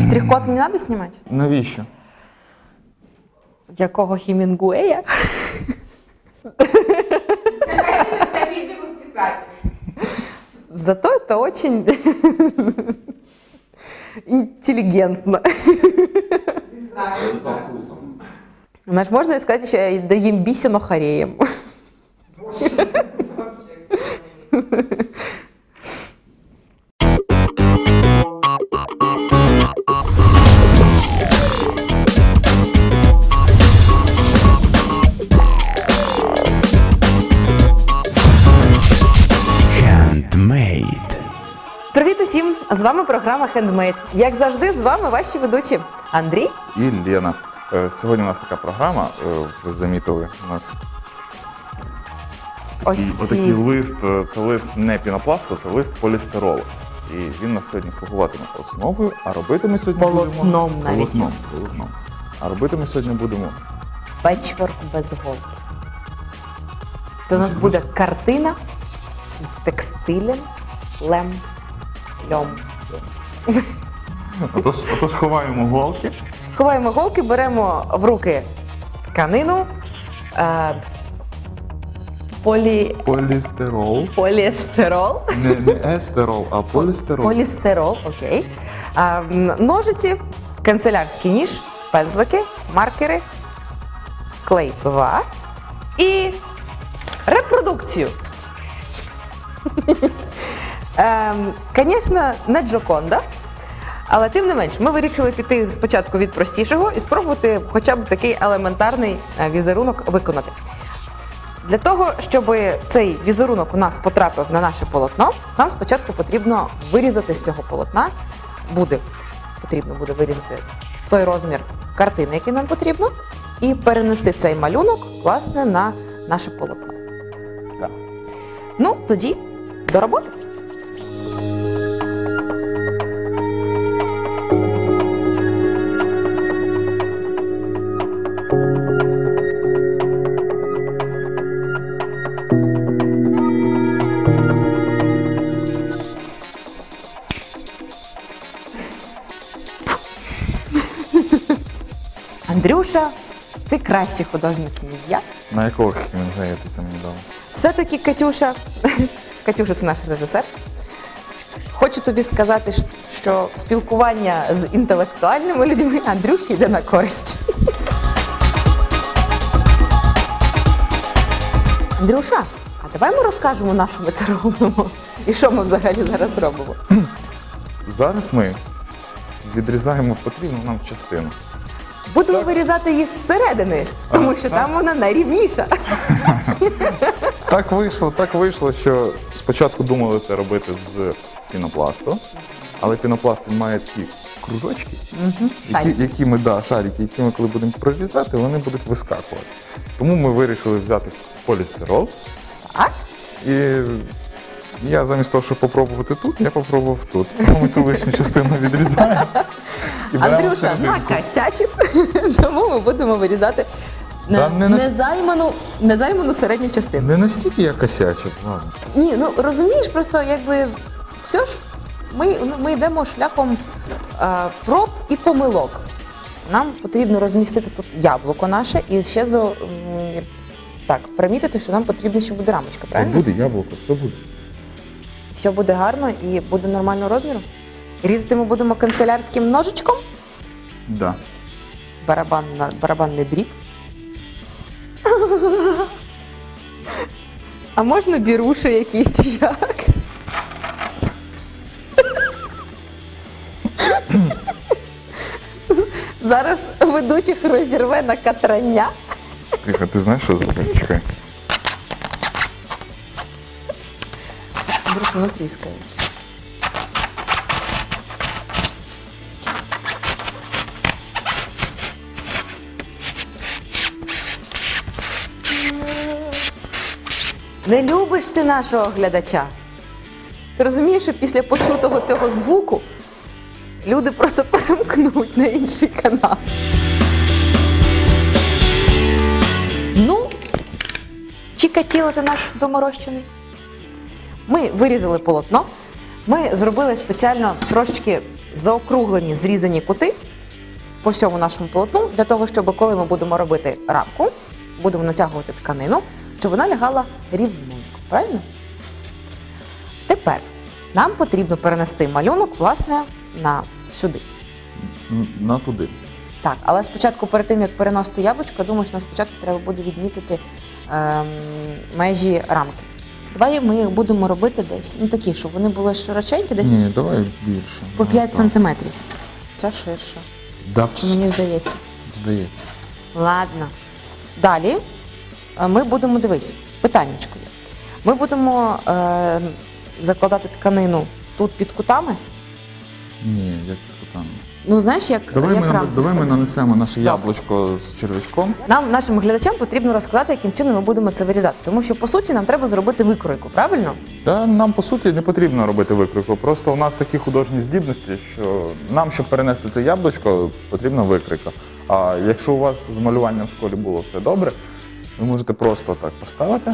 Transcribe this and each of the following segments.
Штрих-код не треба знімати? Навіщо? Якого Хемінгуея? Стабильный писатель. Зато это очень интеллигентно. Не знаю. За вкусом. Знаешь, можно и сказать еще, я доем бисину хореем. Привіт усім! З вами програма Handmade. Як завжди, з вами ваші ведучі Андрій. І Лена. Е, Сьогодні у нас така програма, е, ви замітили, у нас Ось отакий лист, е, це лист не пінопласту, це лист полістиролу. І він нас сьогодні слугуватиме основою, а робити ми сьогодні Полотном будемо... навіть, Полотном, полотном. А робити ми сьогодні будемо печворк без голки. Це у нас буде картина з текстилем, лем, льом. Отож, отож ховаємо голки. Ховаємо голки, беремо в руки тканину. Е, полі... Полістирол. Поліестерол. Не, не естерол, а полістирол. Полістирол, окей. М, ножиці, канцелярський ніж, пензлики, маркери, клей ПВА і репродукцію. Звісно, не Джоконда. Але тим не менш, ми вирішили піти спочатку від простішого і спробувати хоча б такий елементарний е, візерунок виконати. Для того, щоб цей візерунок у нас потрапив на наше полотно, нам спочатку потрібно вирізати з цього полотна. Буде потрібно буде вирізати той розмір картини, який нам потрібно, і перенести цей малюнок власне на наше полотно. Так. Ну, тоді до роботи. Андрюша, ти кращий художник, ніж я. На якого хімінгея ти це мені дала? Все-таки Катюша, Катюша це наш режисер. Хочу тобі сказати, що спілкування з інтелектуальними людьми Андрюші йде на користь. Андрюша, а давай ми розкажемо, на що ми це робимо і що ми взагалі зараз робимо. Зараз ми відрізаємо потрібну нам частину. Будемо вирізати її зсередини, тому що там вона найрівніша. Так вийшло, так вийшло, що спочатку думали це робити з пінопласту, але пінопласт він має такі кружочки, які, Шарики. які ми, да, шарики, які ми коли будемо прорізати, вони будуть вискакувати. Тому ми вирішили взяти полістирол. Так? І я замість того, щоб попробувати тут, я попробував тут. Тому ми цю лишню частину відрізаємо. і беремо Андрюша серединку. накосячив, тому ми будемо вирізати на Та не нас- незайману, незайману середню частину. Не настільки я косячив, ладно. Ні, ну розумієш, просто якби все ж ми, ну, ми йдемо шляхом е, проб і помилок. Нам потрібно розмістити тут яблуко наше і ще зо, м, так, примітити, що нам потрібно, ще буде рамочка, правильно? Буде яблуко, все буде. Все буде гарно і буде нормального розміру. Різати ми будемо канцелярським ножичком, Да. барабан, барабанний дріб. А можна біруші якісь чи як? Зараз ведучих розірве на катрання. Тихо, ти знаєш, що зробити? Чекай. Друже, воно тріскає. Не любиш ти нашого глядача. Ти розумієш, що після почутого цього звуку люди просто перемкнуть на інший канал. Ну, Чикатіло ти наш доморощений. Ми вирізали полотно. Ми зробили спеціально трошечки заокруглені зрізані кути по всьому нашому полотну, для того, щоб коли ми будемо робити рамку, будемо натягувати тканину, щоб вона лягала рівненько. Правильно? Тепер нам потрібно перенести малюнок, власне, на сюди. На туди. Так, але спочатку, перед тим як переносити яблучко, думаю, що нам спочатку треба буде відмітити ем, межі рамки. Давай ми їх будемо робити десь, ну такі, щоб вони були широченькі, десь Ні, давай більше. по Ну, 5 так. сантиметрів. Ця ширша, Да, чи мені здається. здається. Ладно. Далі е, ми будемо дивись, питаннячко є. Ми будемо е, закладати тканину тут під кутами. Ні, як. Ну, знаєш, як, Давай, як ми, рамки давай ми нанесемо наше яблучко з червячком. Нам, нашим глядачам, потрібно розказати, яким чином ми будемо це вирізати. Тому що, по суті, нам треба зробити викройку, правильно? Та нам по суті не потрібно робити викрику. Просто у нас такі художні здібності, що нам, щоб перенести це яблучко, потрібна викрика. А якщо у вас з малюванням в школі було все добре, ви можете просто так поставити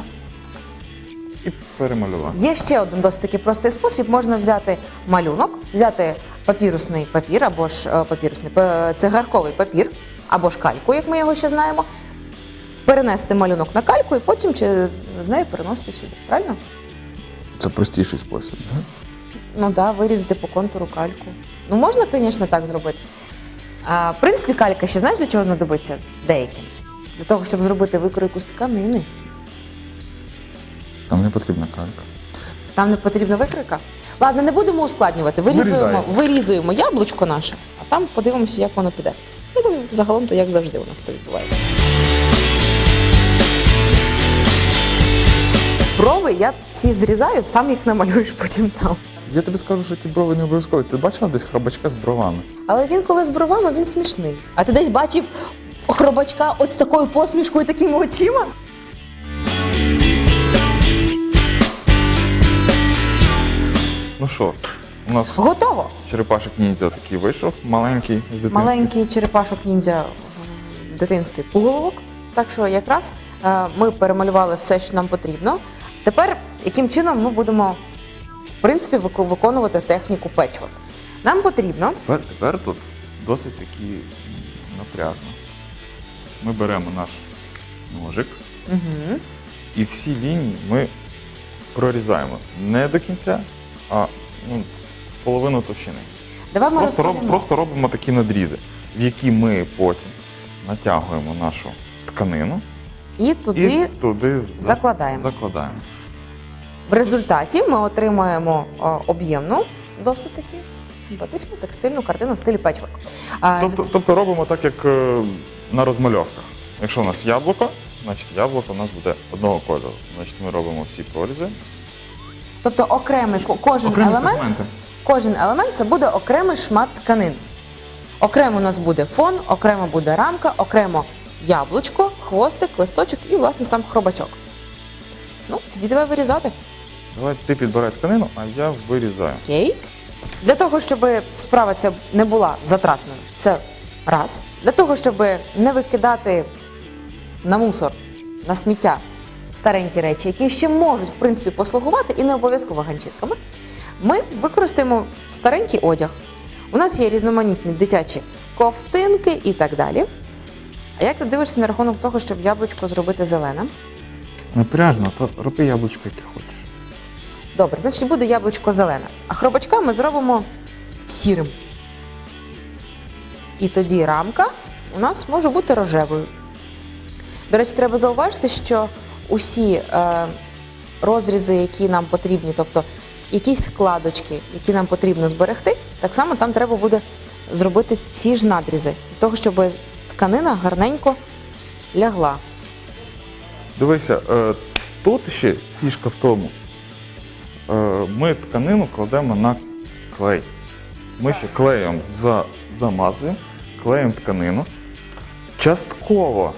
і перемалювати. Є ще один досить таки простий спосіб. Можна взяти малюнок, взяти папірусний папір або ж е, папірусний цигарковий папір, або ж кальку, як ми його ще знаємо, перенести малюнок на кальку і потім чи з нею переносити сюди. Правильно? Це простіший спосіб. да? Ну так, да, вирізати по контуру кальку. Ну можна, звісно, так зробити. А, в принципі, калька ще знаєш для чого знадобиться деяким? Для того, щоб зробити викройку з тканини. Там не потрібна калька. Там не потрібна викрика. Ладно, не будемо ускладнювати. Вирізуємо, Вирізаємо. вирізуємо яблучко наше, а там подивимося, як воно піде. Думаю, загалом то як завжди у нас це відбувається. Брови я ці зрізаю, сам їх намалюєш потім там. Я тобі скажу, що ті брови не обов'язкові. Ти бачила десь храбачка з бровами? Але він коли з бровами, він смішний. А ти десь бачив хробачка ось такою посмішкою, такими очима? Ну що, у нас Готово! черепашок ніндзя такий вийшов, маленький в дитинстві. Маленький черепашок ніндзя в дитинстві пуголовок. Так що якраз е, ми перемалювали все, що нам потрібно. Тепер яким чином ми будемо в принципі вику- виконувати техніку печворк? Нам потрібно Тепер, тепер тут досить таки напряжно. Ми беремо наш ножик угу, і всі лінії ми прорізаємо не до кінця, а ну, в половину товщини. давай ми Просто, роб, розповімо. просто робимо такі надрізи, в які ми потім натягуємо нашу тканину І туди і туди за- закладаємо. закладаємо. В результаті ми отримаємо е, об'ємну, досить таки симпатичну текстильну картину в стилі печворк. А, Тобто, тобто робимо так, як е, на розмальовках. Якщо у нас яблуко, значить яблуко у нас буде одного кольору. Значить ми робимо всі прорізи. Тобто окремий ко- кожен Окремі елемент сегменти. Кожен елемент це буде окремий шмат тканин. Окремо у нас буде фон, окремо буде рамка, окремо яблучко, хвостик, листочок і, власне, сам хробачок. Ну, тоді давай вирізати. Давай ти підбирай тканину, а я вирізаю. Окей. Для того, щоб справа ця не була затратною, це раз. Для того, щоб не викидати на мусор, на сміття старенькі речі, які ще можуть, в принципі, послугувати і не обов'язково ганчірками, ми використаємо старенький одяг. У нас є різноманітні дитячі ковтинки і так далі. А як ти дивишся на рахунок того, щоб яблучко зробити зеленим? Напряжно, то роби яблучко, яке хочеш. Добре, значить буде яблучко зелене. А хробачка ми зробимо сірим. І тоді рамка у нас може бути рожевою. До речі, треба зауважити, що усі е, розрізи, які нам потрібні, тобто якісь складочки, які нам потрібно зберегти, так само там треба буде зробити ці ж надрізи, для того, щоб тканина гарненько лягла. Дивися, е, тут ще фішка в тому. Е, ми тканину кладемо на клей. Ми ще клеєм за, замазуємо, клеїмо тканину. Частково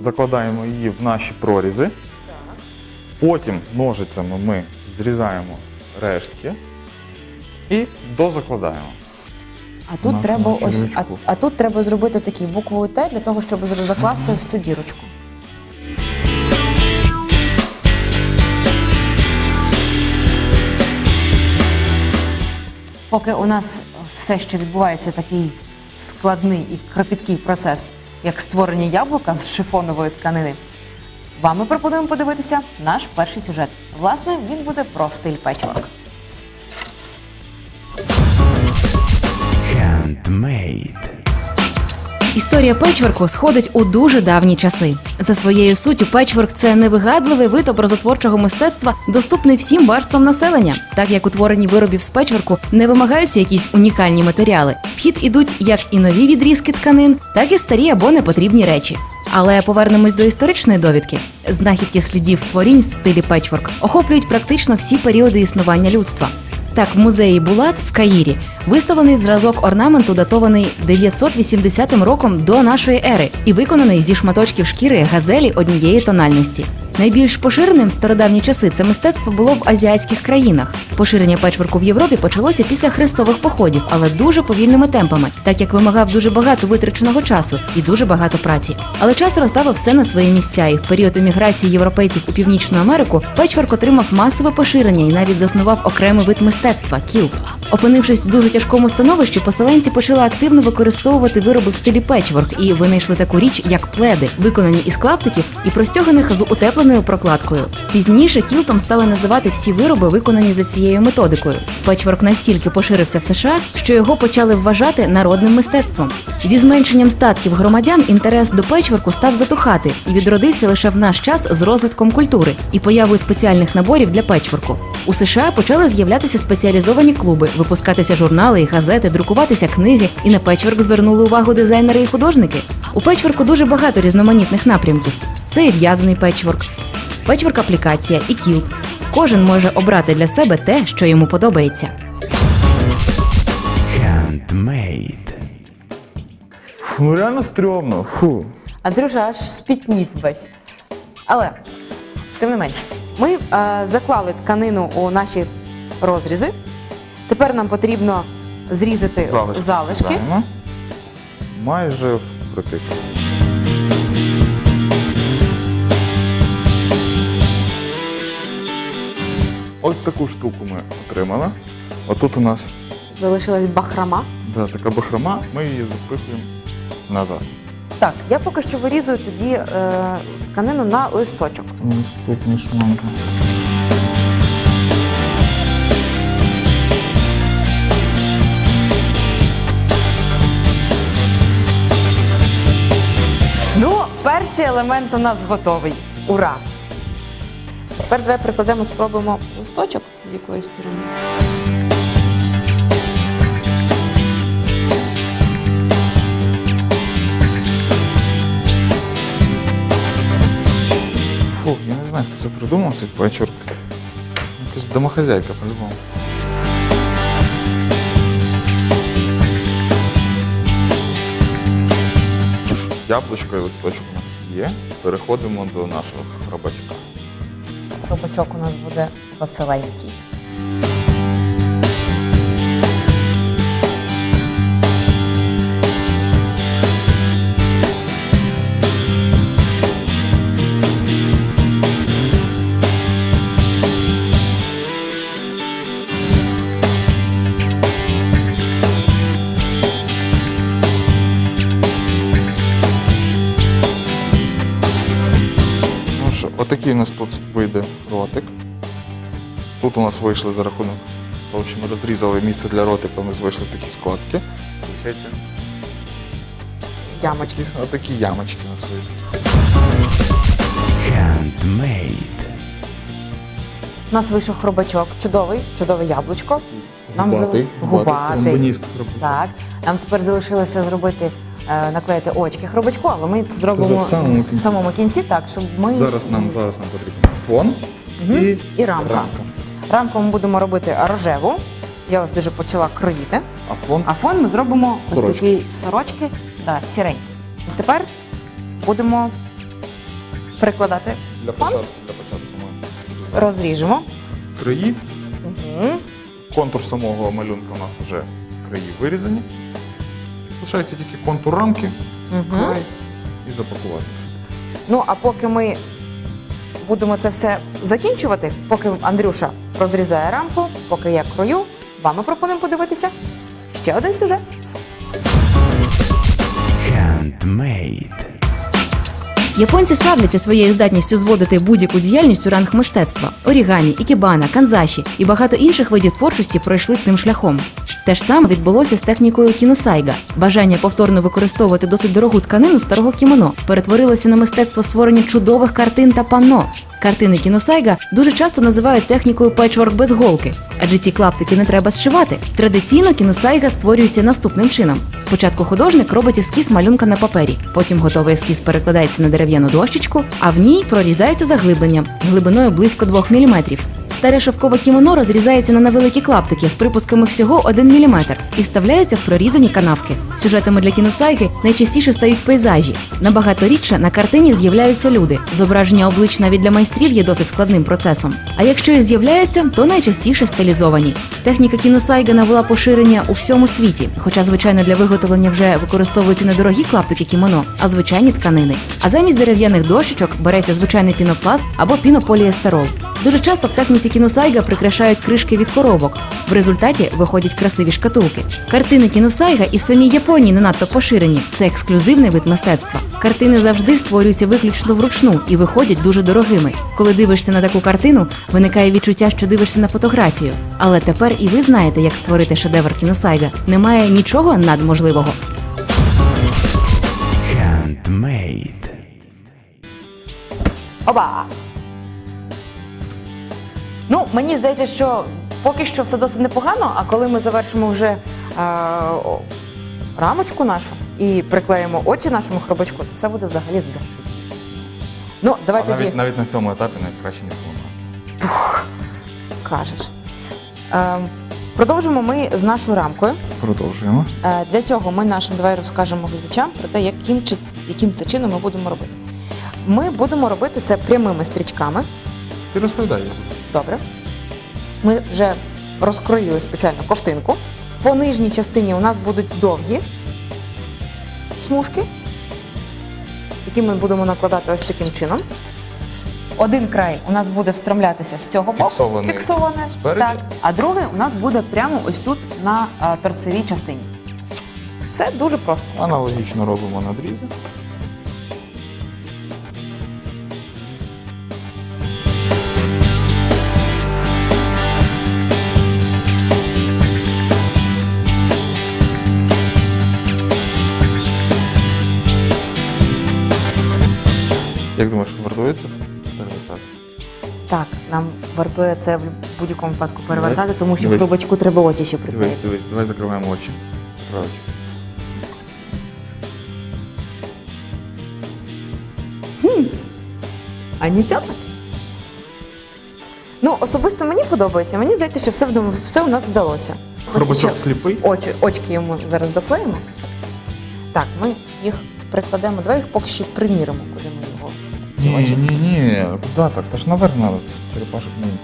закладаємо її в наші прорізи. Потім ножицями ми зрізаємо рештки і дозакладаємо. А тут треба ось, а, а тут треба зробити такий буквою Т для того, щоб закласти цю дірочку. поки у нас все ще відбувається такий складний і кропіткий процес, як створення яблука з шифонової тканини, вам ми пропонуємо подивитися наш перший сюжет. Власне, він буде про стиль печворк. Handmade. Історія печворку сходить у дуже давні часи. За своєю суттю, печворк це невигадливий вид образотворчого мистецтва, доступний всім барствам населення. Так як у творенні виробів з печворку не вимагаються якісь унікальні матеріали. В хід ідуть як і нові відрізки тканин, так і старі або непотрібні речі. Але повернемось до історичної довідки. Знахідки слідів творінь в стилі печворк охоплюють практично всі періоди існування людства. Так, в музеї Булат в Каїрі виставлений зразок орнаменту, датований 980 роком до нашої ери, і виконаний зі шматочків шкіри газелі однієї тональності. Найбільш поширеним в стародавні часи це мистецтво було в азіатських країнах. Поширення печворку в Європі почалося після хрестових походів, але дуже повільними темпами, так як вимагав дуже багато витраченого часу і дуже багато праці. Але час розставив все на свої місця, і в період еміграції європейців у Північну Америку печворк отримав масове поширення і навіть заснував окремий вид мистецтва кілт. Опинившись в дуже тяжкому становищі, поселенці почали активно використовувати вироби в стилі печворк і винайшли таку річ, як пледи, виконані із клаптиків і простяганих з утепленою прокладкою. Пізніше кілтом стали називати всі вироби, виконані за цією методикою. Печворк настільки поширився в США, що його почали вважати народним мистецтвом. Зі зменшенням статків громадян інтерес до печворку став затухати і відродився лише в наш час з розвитком культури і появою спеціальних наборів для печворку. У США почали з'являтися спеціалізовані клуби, випускатися журнали і газети, друкуватися книги, і на печворк звернули увагу дизайнери і художники. У печворку дуже багато різноманітних напрямків. Це і в'язаний печворк, печворк аплікація і кілт. Кожен може обрати для себе те, що йому подобається. Handmade. Ну реально стрьомно. Фу. Андрюша аж спітнів весь. Але, тим не менш, ми е, заклали тканину у наші розрізи. Тепер нам потрібно зрізати залишки. Майже впритик. Ось таку штуку ми отримали. Отут у нас Залишилась бахрама. да, така бахрома, ми її запихуємо назад. Так, я поки що вирізую тоді е, тканину на листочок. Наступна шманка. Ну, перший елемент у нас готовий. Ура! Тепер давай прикладемо, спробуємо листочок з якої сторони. Фу, я не знаю, хто це придумав цей печорк. Якась домохазяйка по-любому. Яблучко і листочок у нас є. Переходимо до нашого храбачка. Робочок у нас буде веселенький. У нас вийшли за рахунок того, що ми розрізали місце для ротика, нас вийшли такі складки. Ямочки. Отакі ямочки у нас вийшли. У нас вийшов хробачок, чудовий, чудове яблучко. Нам Губатий, зали- губатий, хробачок. Так. Нам тепер залишилося зробити, е, наклеїти очки хробачку, але ми це зробимо в самому кінці. в самому кінці, так, щоб ми. Зараз нам, зараз нам потрібен фон і, І рамка. Рамку ми будемо робити рожеву. Я ось вже почала кроїти. А фон А фон ми зробимо ось Сорочки. такий сорочки, да, сіренький. І тепер будемо прикладати, для фон? початку, для початку ми розріжемо. краї. Угу. Контур самого малюнка у нас вже краї вирізані. Лишається тільки контур рамки, Угу. край і запакувати. Ну, а поки ми будемо це все закінчувати, поки Андрюша розрізає рамку, поки я крою, вами пропонуємо подивитися ще один сюжет. Handmade. Японці славляться своєю здатністю зводити будь-яку діяльність у ранг мистецтва. Орігамі, ікебана, канзаші і багато інших видів творчості пройшли цим шляхом. Те ж саме відбулося з технікою кіносайга. Бажання повторно використовувати досить дорогу тканину старого кімоно перетворилося на мистецтво створення чудових картин та панно. Картини кіносайга дуже часто називають технікою печворк без голки, адже ці клаптики не треба зшивати. Традиційно кіносайга створюється наступним чином: спочатку художник робить ескіз малюнка на папері, потім готовий ескіз перекладається на дерев'яну дощечку, а в ній прорізаються заглиблення глибиною близько 2 мм. Старе шовкове кімоно розрізається на невеликі клаптики з припусками всього 1 мм і вставляється в прорізані канавки. Сюжетами для кіносайги найчастіше стають пейзажі. Набагато рідше на картині з'являються люди. Зображення облич навіть для майстрів є досить складним процесом. А якщо і з'являються, то найчастіше стилізовані. Техніка кіносайга набула поширення у всьому світі, хоча, звичайно, для виготовлення вже використовуються не дорогі клаптики кімоно, а звичайні тканини. А замість дерев'яних дощечок береться звичайний пінопласт або пінополіестерол. Дуже часто в техніці кіносайга прикрашають кришки від коробок. В результаті виходять красиві шкатулки. Картини кіносайга і в самій Японії не надто поширені. Це ексклюзивний вид мистецтва. Картини завжди створюються виключно вручну і виходять дуже дорогими. Коли дивишся на таку картину, виникає відчуття, що дивишся на фотографію. Але тепер і ви знаєте, як створити шедевр кіносайга. Немає нічого надможливого. Handmade. Оба! Ну, мені здається, що поки що все досить непогано, а коли ми завершимо вже е, рамочку нашу і приклеїмо очі нашому хробачку, то все буде взагалі зашибісь. Ну, давай А тоді навіть, навіть на цьому етапі найкраще не було. кажеш. Е, продовжимо ми з нашою рамкою. Продовжуємо. Е, Для цього ми нашим давай розкажемо глядачам про те, яким, чи- яким це чином ми будемо робити. Ми будемо робити це прямими стрічками. Ти розповідай. Добре. Ми вже розкроїли спеціально ковтинку. По нижній частині у нас будуть довгі смужки, які ми будемо накладати ось таким чином. Один край у нас буде встромлятися з цього боку, Фіксований фіксоване, спереді. так, а другий у нас буде прямо ось тут на е, торцевій частині. Все дуже просто. Аналогічно робимо надрізи. Як думаєш, вартується перевертати? Так, нам вартує це в будь-якому випадку перевертати, тому що Дивись. хробачку треба очі ще Дивись, приклеїти. дивись, давай закриваємо очі. Закривай очі. А нічого так? Ну, особисто мені подобається. Мені здається, що все, вдом- все у нас вдалося. Хробачок Що- сліпий. Очі, очки йому зараз доклеїмо. Так, ми їх прикладемо. Давай їх поки що приміримо, куди ми. Ні, ні, ні, куди так? Та ж наверх треба, черепашок ніндзя.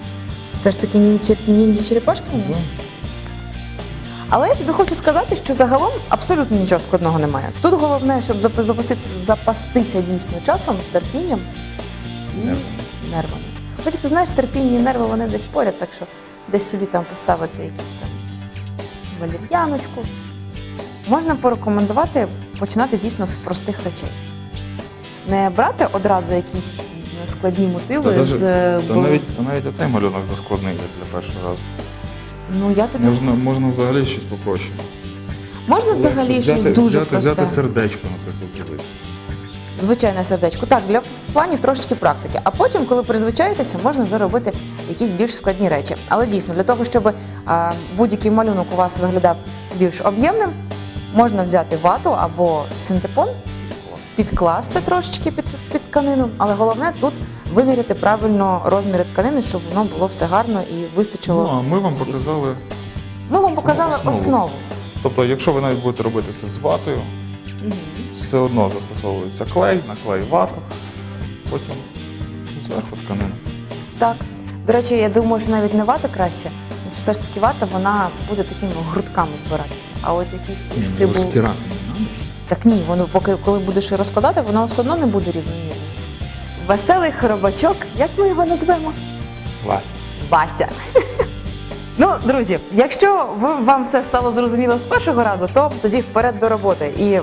Все ж таки ніндзя ніндзя черепашка нас? Але я тобі хочу сказати, що загалом абсолютно нічого складного немає. Тут головне, щоб запаситися, запастися дійсно часом, терпінням і Нервами. нервами. Хоча ти знаєш, терпіння і нерви вони десь поряд, так що десь собі там поставити якісь там валір'яночку. Можна порекомендувати починати дійсно з простих речей. Не брати одразу якісь складні мотиви Та, з. даже, та, бо- навіть, та навіть оцей малюнок заскладний як для першого разу. Ну я тобі Можна, можна взагалі щось попроще. можна взагалі Легше щось дуже взяти, просте. взяти сердечко, наприклад, зробити. Звичайне сердечко. Так, для в плані трошечки практики. А потім, коли призвичаєтеся, можна вже робити якісь більш складні речі. Але дійсно, для того, щоб а, будь-який малюнок у вас виглядав більш об'ємним, можна взяти вату або синтепон, підкласти трошечки під, під тканину. Але головне тут виміряти правильно розміри тканини, щоб воно було все гарно і вистачило. Ну, а ми вам всіх. показали. Ми вам показали основу. основу. Тобто, якщо ви навіть будете робити це з ватою, все одно застосовується клей, наклей вату, потім зверху тканина. Так. До речі, я думаю, що навіть не вата краще, тому що все ж таки вата вона буде такими грудками збиратися. А от якісь Ні, Так ні, воно поки коли будеш її розкладати, воно все одно не буде рівномірним. Веселий хробачок, як ми його назвемо? Вася. Вася. Ну, друзі, якщо вам все стало зрозуміло з першого разу, то тоді вперед до роботи і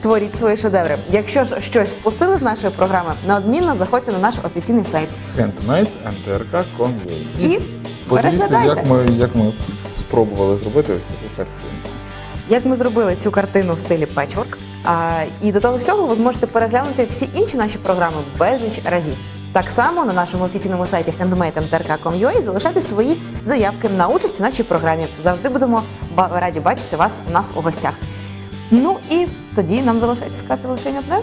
творіть свої шедеври. Якщо ж щось впустили з нашої програми, неодмінно заходьте на наш офіційний сайт Handmade, ntrk.com.ua. і Подивіться, переглядайте. як ми, як ми спробували зробити ось таку картину. Як ми зробили цю картину в стилі печворк. І до того всього ви зможете переглянути всі інші наші програми безліч разів. Так само на нашому офіційному сайті handmade.mtrk.com.ua залишайте свої заявки на участь у нашій програмі. Завжди будемо раді бачити вас у нас у гостях. Ну і тоді нам залишається сказати лише одне.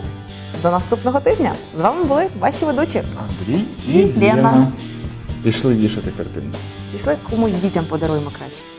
До наступного тижня. З вами були ваші ведучі. Андрій І Лена. Пішли вішати картину. Пішли комусь дітям подаруємо краще.